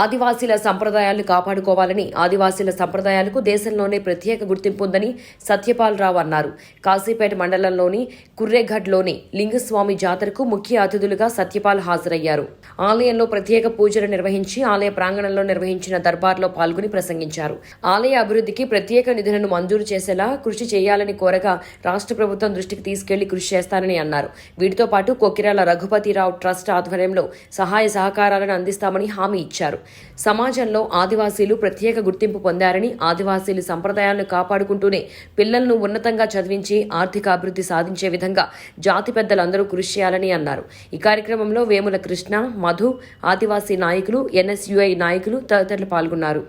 ఆదివాసీల సంప్రదాయాలు కాపాడుకోవాలని ఆదివాసీల సంప్రదాయాలకు దేశంలోనే ప్రత్యేక గుర్తింపు ఉందని సత్యపాల్ రావు అన్నారు. కాశీపేట మండలంలోని కుర్రేఘడ్లోని లింగస్వామి జాతరకు ముఖ్య అతిథులుగా సత్యపాల్ హాజరయ్యారు. ఆలయంలో ప్రత్యేక పూజలు నిర్వహించి ఆలయ ప్రాంగణంలో నిర్వహించిన దర్బార్లో పాల్గొని ప్రసంగించారు. ఆలయ అభివృద్ధికి ప్రత్యేక నిధులను మంజూరు చేసేలా కృషి చేయాలని కోరగా రాష్ట్ర ప్రభుత్వం దృష్టికి తీసుకెళ్ళి కృషి చేస్తానని అన్నారు. వీటితో పాటు కొక్కిరాల రఘుపతిరావు ట్రస్ట్ ఆధ్వర్యంలో సహాయ సహకారాలను అందిస్తామని హామీ ఇచ్చారు. సమాజంలో ఆదివాసీలు ప్రత్యేక గుర్తింపు పొందారని ఆదివాసీలు సంప్రదాయాలను కాపాడుకుంటూనే పిల్లలను ఉన్నతంగా చదివించి ఆర్థిక అభివృద్ధి సాధించే విధంగా జాతి పెద్దలందరూ కృషి చేయాలని అన్నారు. ఈ కార్యక్రమంలో వేముల కృష్ణ మధు ఆదివాసీ నాయకులు ఎన్ఎస్యుఐ నాయకులు తదితరులు పాల్గొన్నారు.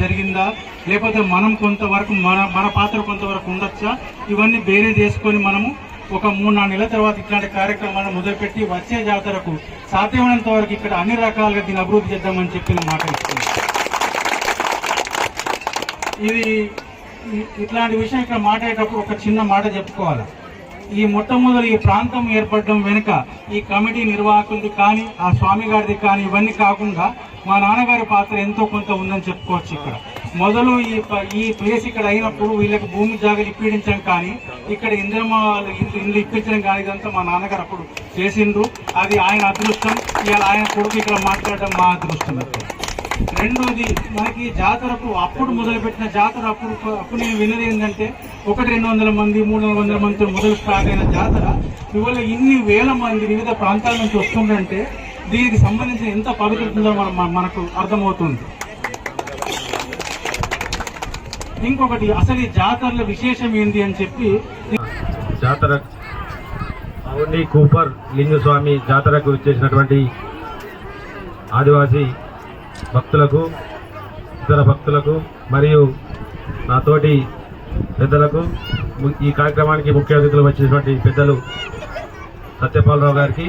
జరిగిందా? లేకపోతే మనం కొంతవరకు మన మన పాత్ర కొంతవరకు ఉండొచ్చా? ఇవన్నీ బేరే చేసుకొని మనము ఒక మూడు నాలుగు నెలల తర్వాత ఇట్లాంటి కార్యక్రమాలను మొదలుపెట్టి వచ్చే జాతరకు సాధ్యమైనంత వరకు ఇక్కడ అన్ని రకాలుగా దీన్ని అభివృద్ధి చేద్దామని చెప్పిన మాట ఇస్తుంది ఇది ఇట్లాంటి విషయం ఇక్కడ మాట్లాడేటప్పుడు ఒక చిన్న మాట చెప్పుకోవాలి. ఈ మొట్టమొదటి ఈ ప్రాంతం ఏర్పడడం వెనుక ఈ కమిటీ నిర్వాహకులది కానీ ఆ స్వామి గారిది కానీ ఇవన్నీ కాకుండా మా నాన్నగారి పాత్ర ఎంతో కొంత ఉందని చెప్పుకోవచ్చు ఇక్కడ. మొదలు ఈ ఈ ప్లేస్ ఇక్కడ అయినప్పుడు వీళ్ళకి భూమి జాగలు ఇప్పించడం కానీ ఇక్కడ ఇంద్రమ ఇల్లు ఇప్పించడం కానీ ఇదంతా మా నాన్నగారు అప్పుడు చేసిండ్రు. అది ఆయన అదృష్టం. ఇవాళ ఆయన కొడుకు ఇక్కడ మాట్లాడడం మా అదృష్టం. రెండోది మనకి జాతరకు అప్పుడు మొదలుపెట్టిన జాతర అప్పుడు అప్పుడు నేను విన్నది ఏంటంటే ఒకటి రెండు వందల మంది మూడు వందల మందితో మొదలు స్టార్ట్ అయిన జాతర. ఇవాళ ఇన్ని వేల మంది వివిధ ప్రాంతాల నుంచి వస్తుందంటే దీనికి సంబంధించిన ఎంత పవిత్రత మన- మనకు అర్థమవుతుంది. ఇంకొకటి అసలు ఈ జాతరల విశేషం ఏంటి అని చెప్పి జాతర అవుని కూపర్ లింగస్వామి జాతరకు చేసినటువంటి ఆదివాసీ భక్తులకు ఇతర భక్తులకు మరియు నాతోటి పెద్దలకు ము- ఈ కార్యక్రమానికి ముఖ్య అతిథులు వచ్చినటువంటి పెద్దలు సత్యపాలరావు గారికి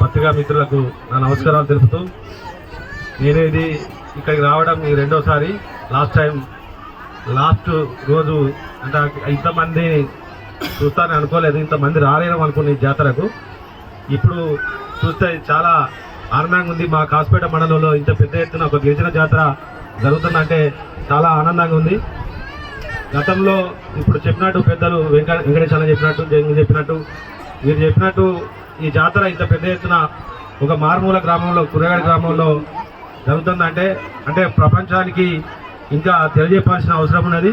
పత్రికా మిత్రులకు నా నమస్కారాలు తెలుపుతూ నేనేది ఇక్కడికి రావడం ఈ రెండోసారి లాస్ట్ టైం లాస్ట్ రోజు అంటే ఇంతమంది చూస్తానని అనుకోలేదు ఇంతమంది రాలేను అనుకున్న ఈ జాతరకు. ఇప్పుడు చూస్తే చాలా ఆనందంగా ఉంది మా కాసుపేట మండలంలో. ఇంత పెద్ద ఎత్తున ఒక గిరిజన జాతర జరుగుతుందంటే చాలా ఆనందంగా ఉంది. గతంలో ఇప్పుడు చెప్పినట్టు పెద్దలు వెంకట వెంకటేశ్వర చెప్పినట్టు జగన్ చెప్పినట్టు మీరు చెప్పినట్టు ఈ జాతర ఇంత పెద్ద ఎత్తున ఒక మారుమూల గ్రామంలో కురగాడి గ్రామంలో జరుగుతుందంటే అంటే ప్రపంచానికి ఇంకా తెలియజెప్పాల్సిన అవసరం ఉన్నది.